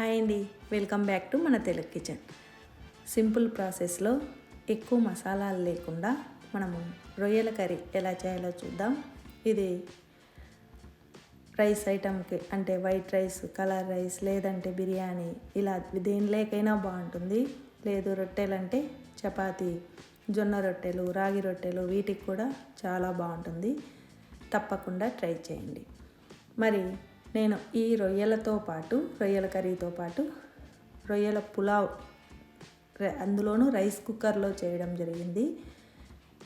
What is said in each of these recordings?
Hi అండి. Welcome back to మన Telugu kitchen. Simple ప్రాసెస్లో ఎక్కువ మసాలాలు లేకుండా మనము రొయ్యల కర్రీ ఎలా చేయాలో చూద్దాం. ఇది రైస్ ఐటమ్కి అంటే వైట్ రైస్ కలర్ రైస్ లేదంటే బిర్యానీ ఇలా దేనిలేకైనా బాగుంటుంది. లేదు రొట్టెలంటే చపాతీ జొన్న రొట్టెలు రాగి రొట్టెలు వీటికి కూడా చాలా బాగుంటుంది. తప్పకుండా ట్రై చేయండి. మరి నేను ఈ రొయ్యలతో పాటు రొయ్యల కర్రీతో పాటు రొయ్యల పులావ్ అందులోనూ రైస్ కుక్కర్లో చేయడం జరిగింది.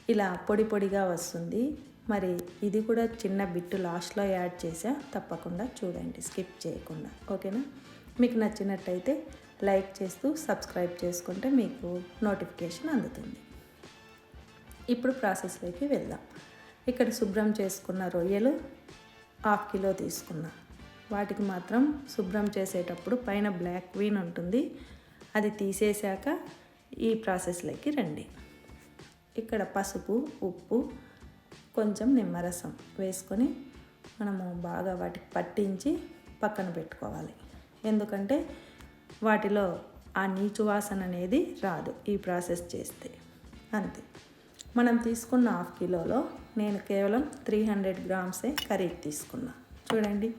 ఇలా పొడి పొడిగా వస్తుంది. మరి ఇది కూడా చిన్న బిట్టు లాస్ట్లో యాడ్ చేసా. తప్పకుండా చూడండి స్కిప్ చేయకుండా. ఓకేనా? మీకు నచ్చినట్టయితే లైక్ చేస్తూ సబ్స్క్రైబ్ చేసుకుంటే మీకు నోటిఫికేషన్ అందుతుంది. ఇప్పుడు ప్రాసెస్లోకి వెళ్దాం. ఇక్కడ శుభ్రం చేసుకున్న రొయ్యలు హాఫ్ కిలో తీసుకున్నా. వాటికి మాత్రం శుభ్రం చేసేటప్పుడు పైన బ్లాక్ క్వీన్ ఉంటుంది. అది తీసేశాక ఈ ప్రాసెస్లోకి రండి. ఇక్కడ పసుపు ఉప్పు కొంచెం నిమ్మరసం వేసుకొని మనము బాగా వాటికి పట్టించి పక్కన పెట్టుకోవాలి. ఎందుకంటే వాటిలో ఆ నీచు వాసన అనేది రాదు ఈ ప్రాసెస్ చేస్తే. అంతే. మనం తీసుకున్న హాఫ్ కిలోలో నేను కేవలం త్రీ హండ్రెడ్ గ్రామ్సే కర్రీకి తీసుకున్నా. చూడండి.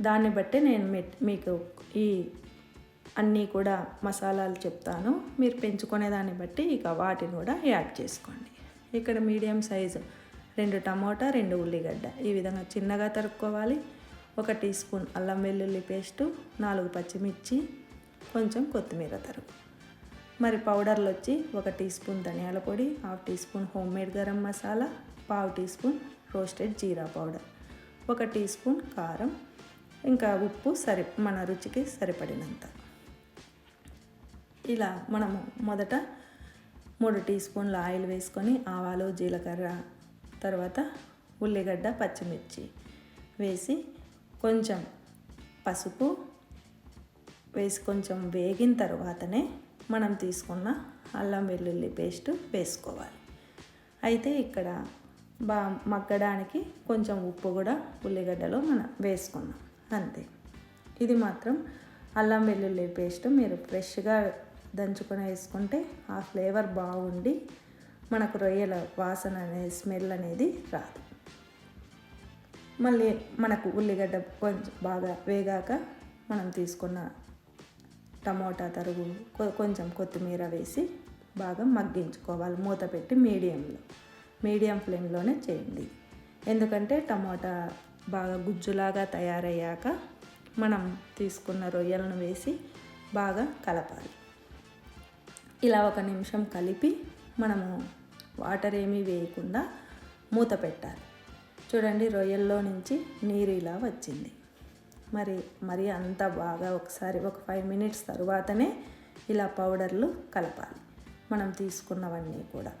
దాన్ని బట్టి నేను మీ- మీకు ఈ అన్నీ కూడా మసాలాలు చెప్తాను. మీరు పెంచుకునే దాన్ని బట్టి ఇక వాటిని కూడా యాడ్ చేసుకోండి. ఇక్కడ మీడియం సైజు రెండు టమోటా రెండు ఉల్లిగడ్డ. ఈ విధంగా చిన్నగా తరుక్కోవాలి. ఒక టీ స్పూన్ అల్లం వెల్లుల్లి పేస్టు నాలుగు పచ్చిమిర్చి కొంచెం కొత్తిమీర తరుగు. మరి పౌడర్లు వచ్చి ఒక టీ స్పూన్ ధనియాల పొడి half teaspoon homemade garam masala పావు teaspoon roasted jeera powder ఒక టీ స్పూన్ కారం ఇంకా ఉప్పు సరి మన రుచికి సరిపడినంత. ఇలా మనము మొదట మూడు టీ స్పూన్ల ఆయిల్ వేసుకొని ఆవాలు జీలకర్ర తర్వాత ఉల్లిగడ్డ పచ్చిమిర్చి వేసి కొంచెం పసుపు వేసి కొంచెం వేగిన తర్వాతనే మనం తీసుకున్న అల్లం వెల్లుల్లి పేస్ట్ వేసుకోవాలి. అయితే ఇక్కడ బా మగ్గడానికి కొంచెం ఉప్పు కూడా ఉల్లిగడ్డలో మనం వేసుకున్నాం. అంతే. ఇది మాత్రం అల్లం వెల్లుల్లి పేస్ట్ మీరు ఫ్రెష్గా దంచుకొని వేసుకుంటే ఆ ఫ్లేవర్ బాగుండి మనకు రొయ్యల వాసన అనేది స్మెల్ అనేది రాదు. మళ్ళీ మనకు ఉల్లిగడ్డ కొంచెం బాగా వేగాక మనం తీసుకున్న టమోటా తరుగు కొ- కొంచెం కొత్తిమీర వేసి బాగా మగ్గించుకోవాలి. మూత పెట్టి మీడియంలో మీడియం ఫ్లేమ్లోనే చేయండి. ఎందుకంటే టమోటా బాగా గుజ్జులాగా తయారయ్యాక మనం తీసుకున్న రొయ్యలను వేసి బాగా కలపాలి. ఇలా ఒక నిమిషం కలిపి మనము వాటర్ ఏమీ వేయకుండా మూత పెట్టాలి. చూడండి రొయ్యల్లో నుంచి నీరు ఇలా వచ్చింది. మరి మరి అంత బాగా ఒకసారి ఒక ఫైవ్ మినిట్స్ తరువాతనే ఇలా పౌడర్లు కలపాలి. మనం తీసుకున్నవన్నీ కూడా.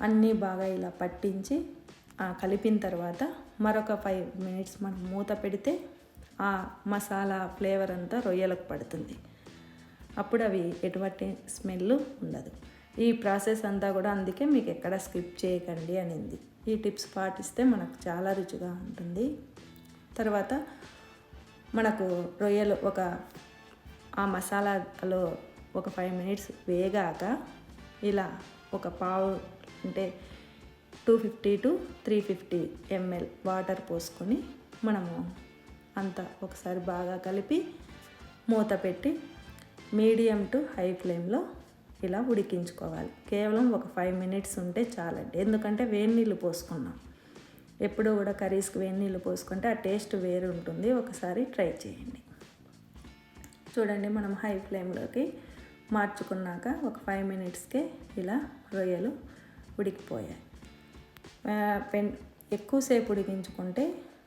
అన్నీ బాగా ఇలా పట్టించి ఆ కలిపిన తర్వాత మరొక ఫైవ్ మినిట్స్ మనం మూత పెడితే ఆ మసాలా ఫ్లేవర్ అంతా రొయ్యలకు పడుతుంది. అప్పుడు అవి ఎటువంటి స్మెల్ ఉండదు. ఈ ప్రాసెస్ అంతా కూడా అందుకే మీకు ఎక్కడ స్కిప్ చేయకండి అనింది. ఈ టిప్స్ పాటిస్తే మనకు చాలా రుచిగా ఉంటుంది. తర్వాత మనకు రొయ్యలు ఒక ఆ మసాలాలో ఒక ఫైవ్ మినిట్స్ వేగాక ఇలా ఒక పావు అంటే two fifty to three fifty ML water పోసుకొని మనము అంతా ఒకసారి బాగా కలిపి మూత పెట్టి మీడియం టు హై ఫ్లేమ్లో ఇలా ఉడికించుకోవాలి. కేవలం ఒక ఫైవ్ మినిట్స్ ఉంటే చాలండి. ఎందుకంటే వేడి నీళ్ళు పోసుకున్నాం. ఎప్పుడూ కూడా కర్రీస్కి వేడి నీళ్ళు పోసుకుంటే ఆ టేస్ట్ వేరు ఉంటుంది. ఒకసారి ట్రై చేయండి. చూడండి మనం హై ఫ్లేమ్లోకి మార్చుకున్నాక ఒక ఫైవ్ మినిట్స్కే ఇలా రొయ్యలు ఉడికిపోయాయి. పెన్ ఎక్కువసేపు ఉడికించుకుంటే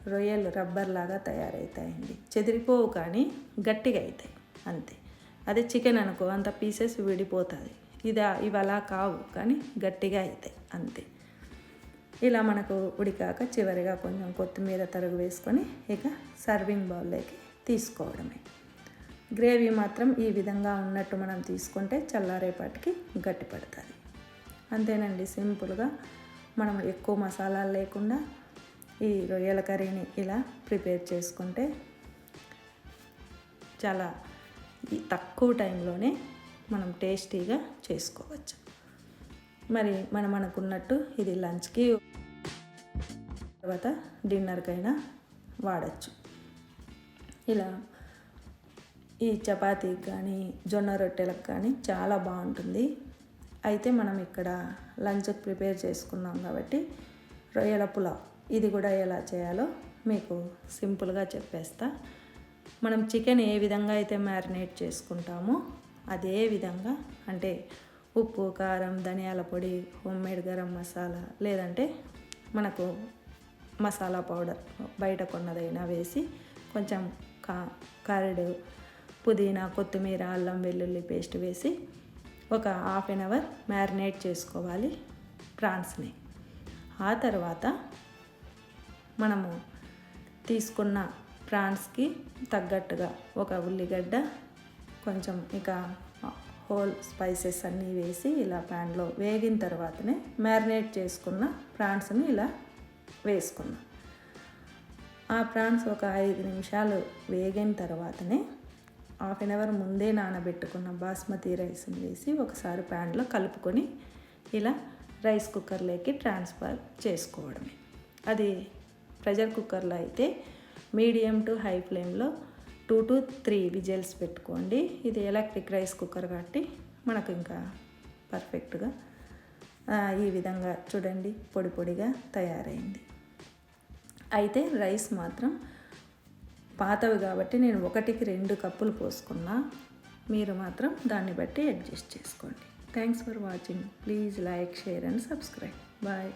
రొయ్యలు రబ్బర్ లాగా తయారవుతాయండి చెదిరిపోవు కానీ గట్టిగా అవుతాయి అంతే. అదే చికెన్ అనుకో అంత పీసెస్ విడిపోతుంది. ఇది ఇవి అలా కావు కానీ గట్టిగా అవుతాయి అంతే. ఇలా మనకు ఉడికాక చివరిగా కొంచెం కొత్తిమీర తరుగు వేసుకొని ఇక సర్వింగ్ బౌల్లోకి తీసుకోవడమే. గ్రేవీ మాత్రం ఈ విధంగా ఉన్నట్టు మనం తీసుకుంటే చల్లారేపాటికి గట్టి పడుతుంది అంతేనండి సింపుల్గా మనం ఎక్కువ మసాలాలు లేకుండా ఈ రొయ్యల కర్రీని ఇలా ప్రిపేర్ చేసుకుంటే చాలా తక్కువ టైంలోనే మనం టేస్టీగా చేసుకోవచ్చు. మరి మనం అనుకున్నట్టు ఇది లంచ్కి తర్వాత డిన్నర్కైనా వాడచ్చు. ఇలా ఈ చపాతీకి కానీ జొన్న రొట్టెలకు కానీ చాలా బాగుంటుంది. అయితే మనం ఇక్కడ లంచ్కి ప్రిపేర్ చేసుకున్నాం కాబట్టి రొయ్యల పులావ్. ఇది కూడా ఎలా చేయాలో మీకు సింపుల్గా చెప్పేస్తా. మనం చికెన్ ఏ విధంగా అయితే మ్యారినేట్ చేసుకుంటామో అదే విధంగా అంటే ఉప్పు కారం ధనియాల పొడి హోమ్మేడ్ గరం మసాలా లేదంటే మనకు మసాలా పౌడర్ బయట కొన్నదైనా వేసి కొంచెం కా కరడు పుదీనా కొత్తిమీర అల్లం వెల్లుల్లి పేస్ట్ వేసి ఒక హాఫ్ అన్ అవర్ మ్యారినేట్ చేసుకోవాలి ప్రాన్స్ని. ఆ తర్వాత మనము తీసుకున్న ప్రాన్స్కి తగ్గట్టుగా ఒక ఉల్లిగడ్డ కొంచెం ఇక హోల్ స్పైసెస్ అన్నీ వేసి ఇలా ప్యాన్లో వేగిన తర్వాతనే మ్యారినేట్ చేసుకున్న ప్రాన్స్ని ఇలా వేసుకున్నాం ఆ ప్రాన్స్ ఒక ఐదు నిమిషాలు వేగిన తర్వాతనే హాఫ్ అన్ అవర్ ముందే నానబెట్టుకున్న బాస్మతి రైస్ని వేసి ఒకసారి ప్యాన్లో కలుపుకొని ఇలా రైస్ కుక్కర్లోకి ట్రాన్స్ఫర్ చేసుకోవడమే. అది ప్రెషర్ కుక్కర్లో అయితే మీడియం టు హై ఫ్లేమ్లో టూ టు త్రీ విజిల్స్ పెట్టుకోండి. ఇది ఎలక్ట్రిక్ రైస్ కుక్కర్ కాబట్టి మనకు ఇంకా పర్ఫెక్ట్గా ఈ విధంగా చూడండి పొడి పొడిగా తయారైంది. అయితే రైస్ మాత్రం పాతవి కాబట్టి నేను ఒకటికి రెండు కప్పులు పోసుకున్నా మీరు మాత్రం దాన్ని బట్టి అడ్జస్ట్ చేసుకోండి. Thanks for watching please like share and subscribe bye